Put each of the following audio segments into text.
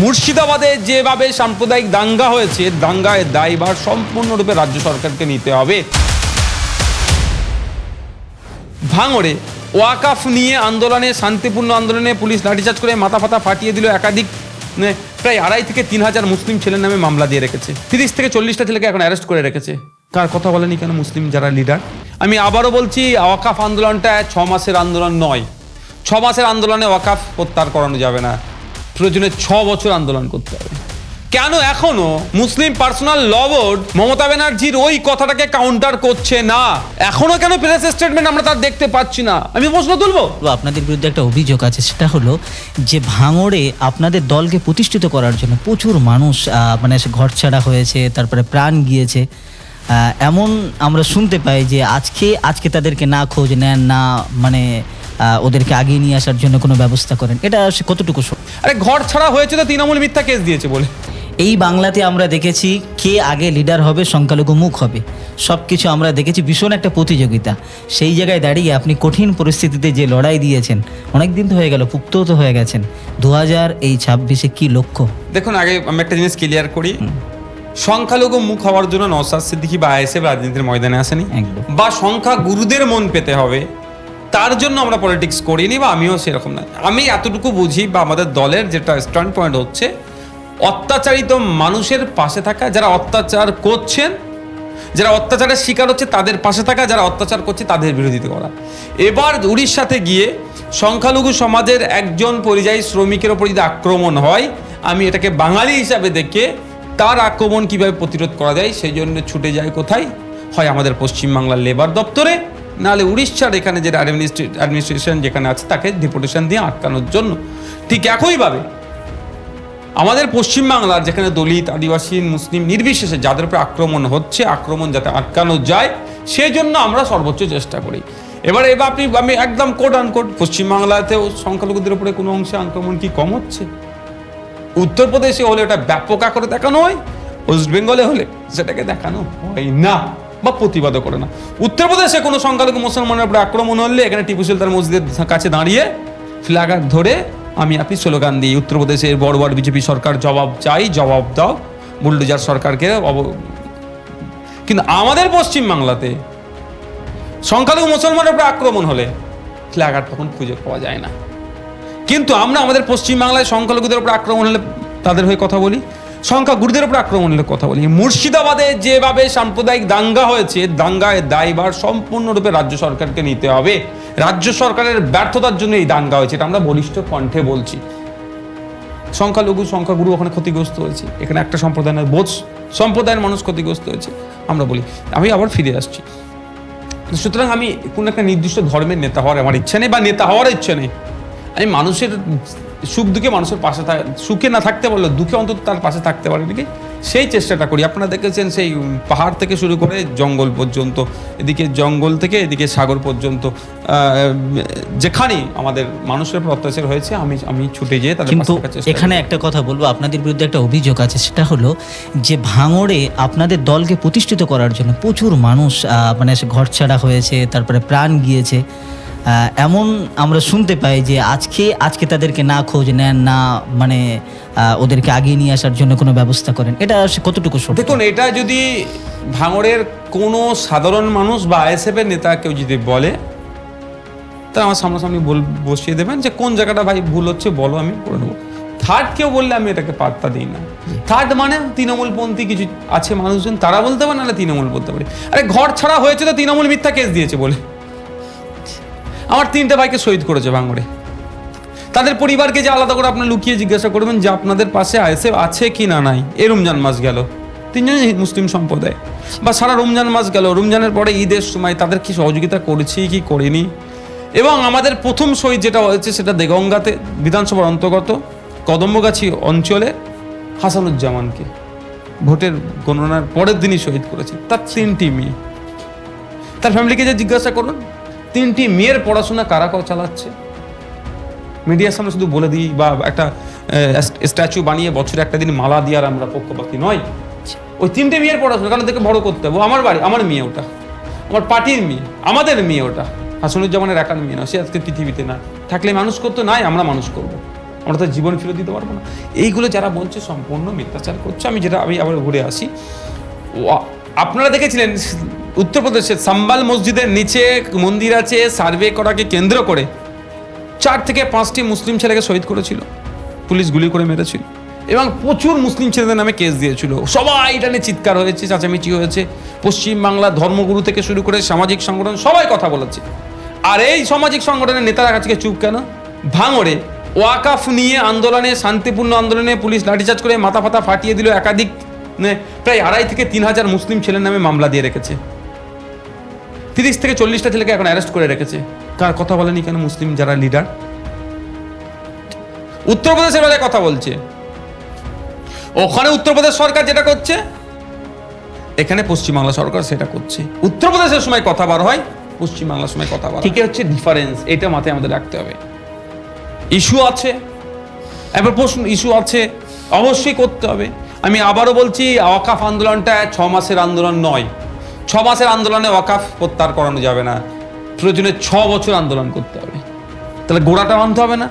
মুর্শিদাবাদে যেভাবে সাম্প্রদায়িক দাঙ্গা হয়েছে, দাঙ্গায় দায়ভার সম্পূর্ণরূপে রাজ্য সরকারকে নিতে হবে। ভাঙড়ে ওয়াকাফ নিয়ে আন্দোলনে, শান্তিপূর্ণ আন্দোলনে পুলিশ লাঠিচার্জ করে মাথা ফাতা ফাটিয়ে দিল একাধিক প্রায় আড়াই থেকে তিন হাজার মুসলিম ছেলের নামে মামলা দিয়ে রেখেছে। তিরিশ থেকে চল্লিশটা ছেলেকে এখন অ্যারেস্ট করে রেখেছে। কার কথা বলেনি কেন মুসলিম যারা লিডার আমি আবারও বলছি, ওয়াকাফ আন্দোলনটা ছ মাসের আন্দোলন নয়। ছ মাসের আন্দোলনে ওয়াকাফ প্রত্যাহার করানো যাবে না। প্রয়োজনে ছ বছর আন্দোলন করতে হবে। কেন এখনও Muslim personal law board Mamata ব্যানার্জির ওই কথাটাকে কাউন্টার করছে না? এখনও কেন প্রেস স্টেটমেন্ট আমরা তার দেখতে পাচ্ছি না? আমি প্রশ্ন তুলবো? আপনাদের বিরুদ্ধে একটা অভিযোগ আছে, সেটা হলো যে ভাঙড়ে আপনাদের দলকে প্রতিষ্ঠিত করার জন্য প্রচুর মানুষ মানে ঘর ছাড়া হয়েছে, তারপরে প্রাণ গিয়েছে। এমন আমরা শুনতে পাই যে আজকে আজকে তাদেরকে না খোঁজ নেন, না মানে ওদেরকে আগিয়ে নিয়ে আসার জন্য কোনো ব্যবস্থা করেন। এটা সে কতটুকু? আরে ঘর ছাড়া হয়েছে তো তৃণমূল মিথ্যা কেস দিয়েছে বলে। এই বাংলাতে আমরা দেখেছি কে আগে লিডার হবে সংখ্যালঘু মুখ হবে। সব কিছু আমরা দেখেছি ভীষণ একটা প্রতিযোগিতা। সেই জায়গায় দাঁড়িয়ে আপনি কঠিন পরিস্থিতিতে যে লড়াই দিয়েছেন অনেক দিন তো হয়ে গেল পুক্তও তো হয়ে গেছেন। দু হাজার এই ছাব্বিশে কি লক্ষ্য? দেখুন আগে আমি একটা জিনিস ক্লিয়ার করি। সংখ্যালঘু মুখ হওয়ার জন্য নওসাদ সিদ্দিকি বা আইএসএফ রাজনীতির ময়দানে আসেনি। একদম। বা সংখ্যা গুরুদের মন পেতে হবে। তার জন্য আমরা পলিটিক্স করিনি বা আমিও সেরকম না। আমি এতটুকু বুঝি বা আমাদের দলের যেটা স্ট্যান্ড পয়েন্ট হচ্ছে, অত্যাচারিত মানুষের পাশে থাকা, যারা অত্যাচার করছেন, যারা অত্যাচারের শিকার হচ্ছে, তাদের পাশে থাকা, যারা অত্যাচার করছে, তাদের বিরোধিতা করা। এবার উড়িষ্যাতে গিয়ে সংখ্যালঘু সমাজের একজন পরিযায়ী শ্রমিকের ওপর যদি আক্রমণ হয়, আমি এটাকে বাঙালি হিসাবে দেখে তার আক্রমণ কীভাবে প্রতিরোধ করা যায়, সেই জন্য ছুটে যায় কোথায়? হয় আমাদের পশ্চিমবাংলার লেবার দপ্তরে। নাহলে উড়িষ্যার এখানে যে অ্যাডমিনিস্ট্রেশন যেখানে আছে, তাকে ডিপুটেশন দিয়ে আটকানোর জন্য। ঠিক একইভাবে আমাদের পশ্চিমবাংলার যেখানে দলিত, আদিবাসী, মুসলিম নির্বিশেষে যাদের উপর আক্রমণ হচ্ছে, আক্রমণ যাতে আটকানো যায় সেই জন্য আমরা সর্বোচ্চ চেষ্টা করি। এবার এবার আপনি, আমি একদম কোট আনকোট পশ্চিমবাংলাতেও সংখ্যালঘুদের উপরে কোনো অংশে আক্রমণ কি কম হচ্ছে? উত্তরপ্রদেশে হলে ওটা ব্যাপক আকারে দেখানো হয়, ওয়েস্ট বেঙ্গলে হলে সেটাকে দেখানো হয় না। বা প্রতিবাদও করে না। উত্তরপ্রদেশে কোনো সংখ্যালঘু মুসলমানের উপরে আক্রমণ হলে এখানে টিপু সুলতান মসজিদের কাছে দাঁড়িয়ে ফ্ল্যাগার ধরে আমি আপনি স্লোগান দিই, উত্তরপ্রদেশের বড় বড় বিজেপি সরকার জবাব চাই, জবাব দাও, বুলডোজার সরকারকে অব- কিন্তু আমাদের পশ্চিম বাংলাতে সংখ্যালঘু মুসলমানের উপরে আক্রমণ হলে ফ্ল্যাগার তখন খুঁজে পাওয়া যায় না। কিন্তু আমরা আমাদের পশ্চিমবাংলায় সংখ্যালঘুদের উপর আক্রমণ হলে তাদের হয়ে কথা বলি। সংখ্যা গুরুদের উপর আক্রমণ হলে কথা বলি। মুর্শিদাবাদে যেভাবে সাম্প্রদায়িক দাঙ্গা হয়েছে, দাঙ্গায় দায়ভার সম্পূর্ণরূপে রাজ্য সরকারকে নিতে হবে। রাজ্য সরকারের ব্যর্থতার জন্য এই দাঙ্গা হয়েছে, এটা আমরা বলিষ্ঠ কণ্ঠে বলছি। সংখ্যালঘু, সংখ্যাগুরু ওখানে ক্ষতিগ্রস্ত হয়েছে। এখানে একটা সম্প্রদায়ের বোধ, সম্প্রদায়ের মানুষ ক্ষতিগ্রস্ত হয়েছে, আমরা বলি। আমি আবার ফিরে আসছি। সুতরাং আমি কোনো একটা নির্দিষ্ট ধর্মের নেতা হওয়ার আমার ইচ্ছা নেই বা নেতা হওয়ার ইচ্ছা নেই। আমি মানুষের সুখ দুঃখে মানুষের পাশে থাক সুখে না থাকতে পারল দুঃখে অন্তত তার পাশে থাকতে পারে নাকি? সেই চেষ্টাটা করি। আপনারা দেখেছেন সেই পাহাড় থেকে শুরু করে জঙ্গল পর্যন্ত এদিকে জঙ্গল থেকে এদিকে সাগর পর্যন্ত যেখানে আমাদের মানুষের উপর অত্যাচার হয়েছে আমি আমি ছুটে যেয়ে তাদের কিন্তু। এখানে একটা কথা বলব আপনাদের বিরুদ্ধে একটা অভিযোগ আছে সেটা হলো যে ভাঙড়ে আপনাদের দলকে প্রতিষ্ঠিত করার জন্য প্রচুর মানুষ মানে ঘর ছাড়া হয়েছে তারপরে প্রাণ গিয়েছে। এমন আমরা শুনতে পাই যে আজকে আজকে তাদেরকে না খোঁজ নেন, না মানে ওদেরকে আগিয়ে নিয়ে আসার জন্য কোনো ব্যবস্থা করেন। এটা কতটুকু দেখুন, এটা যদি ভাঙড়ের কোনো সাধারণ মানুষ বা আইএসএফ এর নেতা কেউ যদি বলে, তা আমার সামনাসামনি বল, বসিয়ে দেবেন যে কোন জায়গাটা ভাই ভুল হচ্ছে বলো, আমি করে নেব থার্ড কেউ বললে আমি এটাকে পাত্তা দিই না। থার্ড মানে তৃণমূলপন্থী কিছু আছে মানুষজন, তারা বলতে পারে, নাহলে তৃণমূল বলতে পারে। আরে ঘর ছাড়া হয়েছে তো তৃণমূল মিথ্যা কেস দিয়েছে বলে। আমার তিনটে ভাইকে শহীদ করেছে ভাঙড়ে। তাদের পরিবারকে যে আলাদা করে আপনার লুকিয়ে জিজ্ঞাসা করবেন যে আপনাদের পাশে আইএসএফ আছে কি না নাই এ রমজান মাস গেল। তিনজনই মুসলিম সম্প্রদায়। বা সারা রমজান মাস গেল। রমজানের পরে ঈদের সময় তাদের কি সহযোগিতা করেছি কি করিনি? এবং আমাদের প্রথম শহীদ যেটা হয়েছে সেটা দেগঙ্গাতে, বিধানসভার অন্তর্গত, কদম্বগাছি অঞ্চলে হাসানুজ্জামানকে। ভোটের গণনার পরের দিনই শহীদ করেছে। তার তিনটি মেয়ে। তার ফ্যামিলিকে যে জিজ্ঞাসা করুন তিনটি মেয়ের পড়াশোনা কারা কারা চালাচ্ছে? মিডিয়ার সামনে শুধু বলে দিই, বা একটা স্ট্যাচু বানিয়ে বছরে একটা দিন মালা দিয়ে আর আমরা পক্ষপাতি নয় ওই তিনটে মেয়ের পড়াশোনা, কারণ দেখে বড় করতে হবে। আমার বাড়ি, আমার মেয়ে ওটা। আমার পার্টির মেয়ে, আমাদের মেয়ে ওটা। হাসনুজ্জামানের একার মেয়ে না সে আজকে পৃথিবীতে না থাকলে মানুষ করতো, নাই, আমরা মানুষ করব। আমরা তো জীবন ফিরে দিতে পারব না। এইগুলো যারা বলছে, সম্পূর্ণ মিথ্যাচার করছে। আমি যেটা, আমি আবার ঘুরে আসি। আপনারা দেখেছিলেন উত্তরপ্রদেশের সাম্বাল মসজিদের নিচে মন্দির আছে, সার্ভে করাকে কেন্দ্র করে চার থেকে পাঁচটি মুসলিম ছেলেকে শহীদ করেছিল। পুলিশ গুলি করে মেরেছিল। এবং প্রচুর মুসলিম ছেলেদের নামে কেস দিয়েছিল। সবাই এটা নিয়ে চিৎকার হয়েছে, চাচামিচি হয়েছে। পশ্চিমবাংলা ধর্মগুরু থেকে শুরু করে সামাজিক সংগঠন সবাই কথা বলেছে। আর এই সামাজিক সংগঠনের নেতারা আজকে চুপ কেন? ভাঙড়ে ওয়াকাফ নিয়ে আন্দোলনে, শান্তিপূর্ণ আন্দোলনে পুলিশ লাঠিচার্জ করে মাথা ফাতা ফাটিয়ে দিল একাধিক প্রায় আড়াই থেকে তিন হাজার মুসলিম ছেলের নামে মামলা দিয়ে রেখেছে। তিরিশ থেকে চল্লিশটা ছেলেকে এখন অ্যারেস্ট করে রেখেছে। কার কথা বলেনি কেন মুসলিম যারা লিডার উত্তরপ্রদেশের বেলায় কথা বলছে। ওখানে উত্তরপ্রদেশ সরকার যেটা করছে এখানে পশ্চিমবাংলা সরকার সেটা করছে। উত্তরপ্রদেশের সময় কথা বার হয় পশ্চিমবাংলার সময় কথা বার ঠিক হচ্ছে ডিফারেন্স এটা মাথায় আমাদের রাখতে হবে। ইস্যু আছে। এবার প্রশ্ন ইস্যু আছে অবশ্যই করতে হবে। আমি আবারও বলছি ওয়াকাফ আন্দোলনটা ছ মাসের আন্দোলন নয়। ছ মাসের আন্দোলনে ওয়াকাফ প্রত্যাহার করানো যাবে না। প্রয়োজনে ছ বছর আন্দোলন করতে হবে। তাহলে গোড়াটা মানতে হবে না?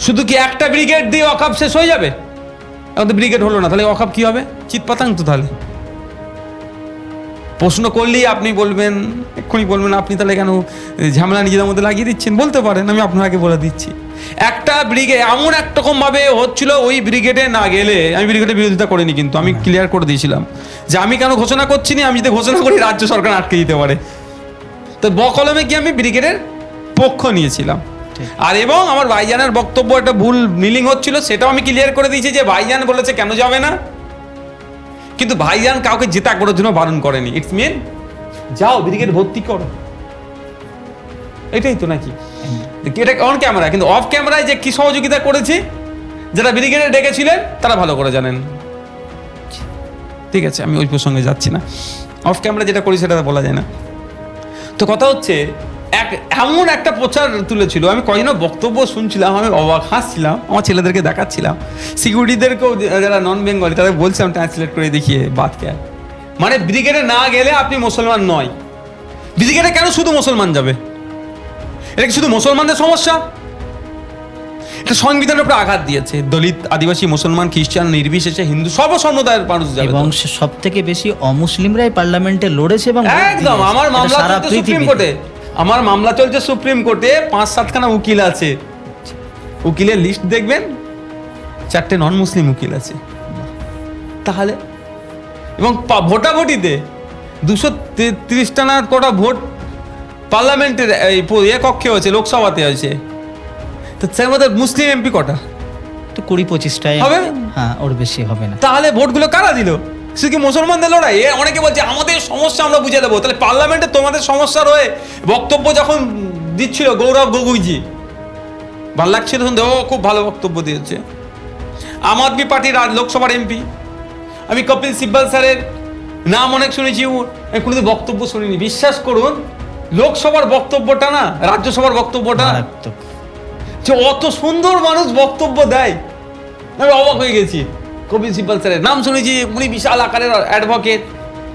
শুধু কি একটা ব্রিগেড দিয়ে ওয়াকাফ শেষ হয়ে যাবে? এখন তো ব্রিগেড হলো না তাহলে ওয়াকাফ কি হবে? চিৎ পাতাং তো তাহলে। প্রশ্ন করলেই আপনি বলবেন এক্ষুনি বলবেন আপনি তাহলে কেন ঝামেলা নিজেদের মধ্যে লাগিয়ে দিচ্ছেন? বলতে পারেন আমি আপনাকে বলে দিচ্ছি। একটা ব্রিগেড এমন একরকম ভাবে হচ্ছিল ওই ব্রিগেডে না গেলে আমি ব্রিগেডের বিরোধিতা করিনি কিন্তু আমি ক্লিয়ার করে দিয়েছিলাম যে আমি কেন ঘোষণা করছি না আমি যদি ঘোষণা করি রাজ্য সরকার আটকে দিতে পারে। তো বকলমে গিয়ে আমি ব্রিগেডের পক্ষ নিয়েছিলাম। আর এবং আমার ভাইজানের বক্তব্য একটা ভুল মিলিং হচ্ছিল সেটাও আমি ক্লিয়ার করে দিয়েছি যে ভাইজান বলেছে কেন যাবে না। কিন্তু ভাইজান কাউকে জেতা করার জন্য বারণ করেনি। ইটস মিন যাও ব্রিগেড ভর্তি করো। এটাই তো নাকি? এটা অন ক্যামেরা কিন্তু অফ ক্যামেরায় যে কি সহযোগিতা করেছি, যারা ব্রিগেডে ডেকেছিলেন, তারা ভালো করে জানেন। ঠিক আছে, আমি ওই প্রসঙ্গে যাচ্ছি না। অফ ক্যামেরা যেটা করি, সেটা বলা যায় না। তো কথা হচ্ছে এক এমন একটা প্রচার তুলেছিল আমি কয়জনের বক্তব্য শুনছিলাম আমি অবাক হাসছিলাম আমার ছেলেদেরকে দেখাচ্ছিলাম। সিকিউরিটিদেরকেও যারা নন বেঙ্গলি তাদের বলছিলাম ট্রান্সলেট করে দেখিয়ে বাদ কে? মানে ব্রিগেডে না গেলে আপনি মুসলমান নয়। ব্রিগেডে কেন শুধু মুসলমান যাবে? এটা কি শুধু মুসলমানদের সমস্যা? এটা সংবিধানের উপরে আঘাত দিয়েছে। দলিত আদিবাসী মুসলমান খ্রিস্টান নির্বিশেষে হিন্দু সর্ব সম্প্রদায়ের মানুষ যাবে। এবং সব থেকে বেশি অমুসলিমরাই পার্লামেন্টে লড়েছে এবং একদম আমার মামলা সুপ্রিম কোর্টে। আমার মামলা চলছে সুপ্রিম কোর্টে পাঁচ সাতখানা উকিল আছে। উকিলের লিস্ট দেখবেন চারটে নন মুসলিম উকিল আছে। তাহলে? এবং ভোটাভুটিতে দুশো তিরিশটা না কটা ভোট পার্লামেন্টের এই কক্ষে হয়েছে লোকসভাতে হয়েছে। তো তার মধ্যে মুসলিম এমপি কটা? তো কুড়ি পঁচিশটায় হবে? হ্যাঁ ওর বেশি হবে না। তাহলে ভোটগুলো কারা দিল? সে কি মুসলমানদের লড়াই? এ অনেকে বলছে আমাদের সমস্যা আমরা বুঝে দেবো। তাহলে পার্লামেন্টে তোমাদের সমস্যা রয়ে বক্তব্য যখন দিচ্ছিল গৌরব গগৈজি ভালো লাগছিল শুনতে? ও খুব ভালো বক্তব্য দিয়েছে। আম আদমি পার্টির লোকসভার এমপি। আমি কপিল সিব্বাল স্যারের নাম অনেক শুনেছি ও- আমি কোনোদিন বক্তব্য শুনিনি। বিশ্বাস করুন লোকসভার বক্তব্যটা না রাজ্যসভার বক্তব্যটা যে অত সুন্দর মানুষ বক্তব্য দেয় আমি অবাক হয়ে গেছি। কপিল সিব্বাল স্যারের নাম শুনেছি উনি বিশাল আকারের অ্যাডভোকেট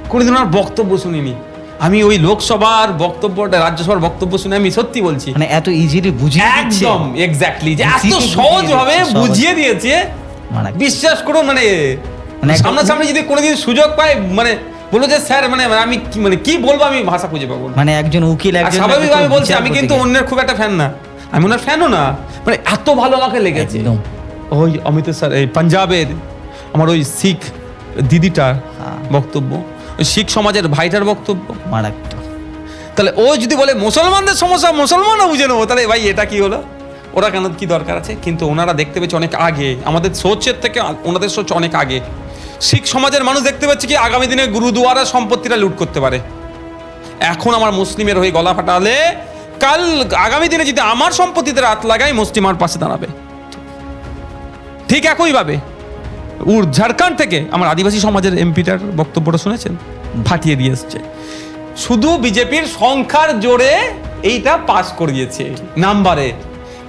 কোনোদিন ওনার বক্তব্য শুনিনি। আমি ওই লোকসভার বক্তব্যটা রাজ্যসভার বক্তব্য শুনে আমি সত্যি বলছি। মানে এত ইজিলি বুঝিয়ে দিচ্ছে? একদম এক্স্যাক্টলি যে এত to বুঝিয়ে সহজ ভাবে বুঝিয়ে দিয়েছে। মারাত্মক। বিশ্বাস করুন মানে মানে একদম- সামনাসামনি যদি কোনোদিন সুযোগ পাই মানে বলো যে স্যার মানে আমি কি- মানে কি বলব আমি ভাষা খুঁজে পাবো মানে একজন উকিল একজন স্বাভাবিক আমি বলছি আমি কিন্তু অন্যের খুব একটা ফ্যান না। আমি ওনার ফ্যানও না। মানে এত ভালো আমাকে লেগেছে। ওই অমিত স্যার এই পাঞ্জাবের আমার ওই শিখ দিদিটার হ্যাঁ। বক্তব্য ওই শিখ সমাজের ভাইটার বক্তব্য। মারাত্মক। তাহলে ও যদি বলে মুসলমানদের সমস্যা মুসলমানও বুঝে নেব। তাহলে ভাই এটা কি হলো? ওরা কেন কি দরকার আছে? কিন্তু ওনারা দেখতে পেয়েছে অনেক আগে আমাদের সোচের থেকে ওনাদের সোচ অনেক আগে। শিখ সমাজের মানুষ দেখতে পাচ্ছে কি আগামী দিনে গুরুদুয়ারা সম্পত্তিটা লুট করতে পারে। এখন আমার মুসলিমের হয়ে গলা ফাটালে কাল আগামী দিনে যদি আমার সম্পত্তিতে রাত লাগাই মুসলিম আমার পাশে দাঁড়াবে। ঠিক একইভাবে। উর ঝাড়খণ্ড থেকে আমার আদিবাসী সমাজের এমপিটার বক্তব্যটা শুনেছেন? ফাটিয়ে দিয়ে এসছে। শুধু বিজেপির সংখ্যার জোরে এইটা পাস করিয়েছে নাম্বারে।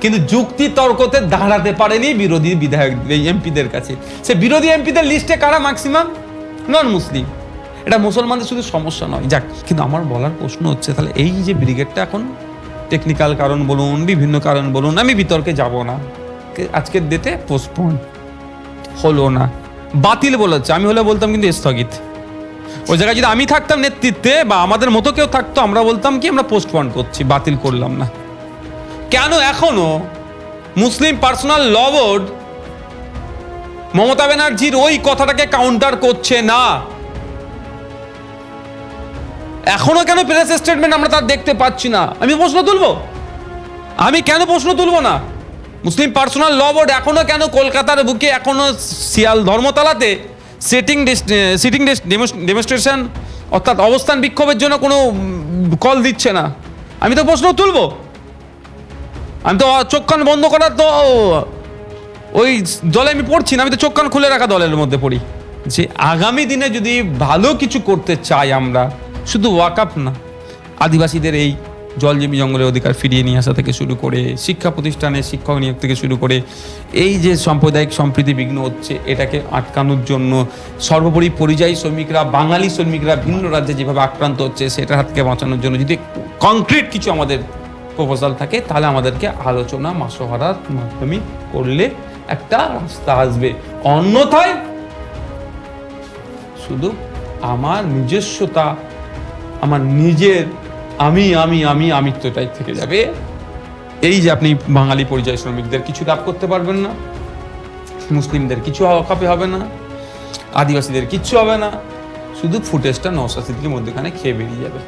কিন্তু যুক্তি তর্কতে দাঁড়াতে পারেনি বিরোধী বিধায়ক এমপিদের কাছে। সে বিরোধী এমপিদের লিস্টে কারা ম্যাক্সিমাম নন মুসলিম এটা মুসলমানদের শুধু সমস্যা নয়। যাক, কিন্তু আমার বলার প্রশ্ন হচ্ছে, তাহলে এই যে ব্রিগেডটা এখন টেকনিক্যাল কারণ বলুন, বিভিন্ন কারণ বলুন, আমি বিতর্কে যাব না। আজকের ডেটে পোস্টপোন হলো না। বাতিল বলেছে। আমি হলে বলতাম কিন্তু স্থগিত। ওই জায়গায় যদি আমি থাকতাম নেতৃত্বে বা আমাদের মতো কেউ থাকতো, আমরা বলতাম কি, আমরা পোস্টপন করছি, বাতিল করলাম না। কেন এখনও Muslim personal law board Mamata ব্যানার্জির ওই কথাটাকে কাউন্টার করছে না? এখনও কেন প্রেস স্টেটমেন্ট আমরা তার দেখতে পাচ্ছি না? আমি প্রশ্ন তুলবো? আমি কেন প্রশ্ন তুলবো না? মুসলিম পার্সোনাল ল বোর্ড এখনও কেন কলকাতার বুকে এখনও শিয়াল ধর্মতলাতে সিটিং সিটিং ডেমনস্ট্রেশন অর্থাৎ অবস্থান বিক্ষোভের জন্য কোনো কল দিচ্ছে না। আমি তো প্রশ্ন তুলব। আমি তো চোখ কান বন্ধ করার তো ওই দলে আমি পড়ছি না, আমি তো চোখ কান খুলে রাখা দলের মধ্যে পড়ি। যে আগামী দিনে যদি ভালো কিছু করতে চাই আমরা, শুধু ওয়াকআপ না, আদিবাসীদের এই জল জমি জঙ্গলের অধিকার ফিরিয়ে নিয়ে আসা থেকে শুরু করে শিক্ষা প্রতিষ্ঠানে শিক্ষক নিয়োগ থেকে শুরু করে এই যে সাম্প্রদায়িক সম্প্রীতি বিঘ্ন হচ্ছে, এটাকে আটকানোর জন্য সর্বোপরি পরিযায়ী শ্রমিকরা, বাঙালি শ্রমিকরা ভিন্ন রাজ্যে যেভাবে আক্রান্ত হচ্ছে সেটার হাতকে বাঁচানোর জন্য যদি কংক্রিট কিছু আমাদের প্রপোজাল থাকে, তাহলে আমাদেরকে আলোচনা মাসোহারার মাধ্যমে করলে একটা রাস্তা আসবে। অন্যথায় শুধু আমার নিজস্বতা, আমার নিজের আমি আমি আমি আমিত্বটাই থেকে যাবে। এই যে আপনি বাঙালি পরিযায়ী শ্রমিকদের কিছু লাভ করতে পারবেন না, মুসলিমদের কিছু অকাপে হবে না, আদিবাসীদের কিচ্ছু হবে না, শুধু ফুটেজটা নশা সিদ্ধির মধ্যেখানে খেয়ে বেরিয়ে যাবে।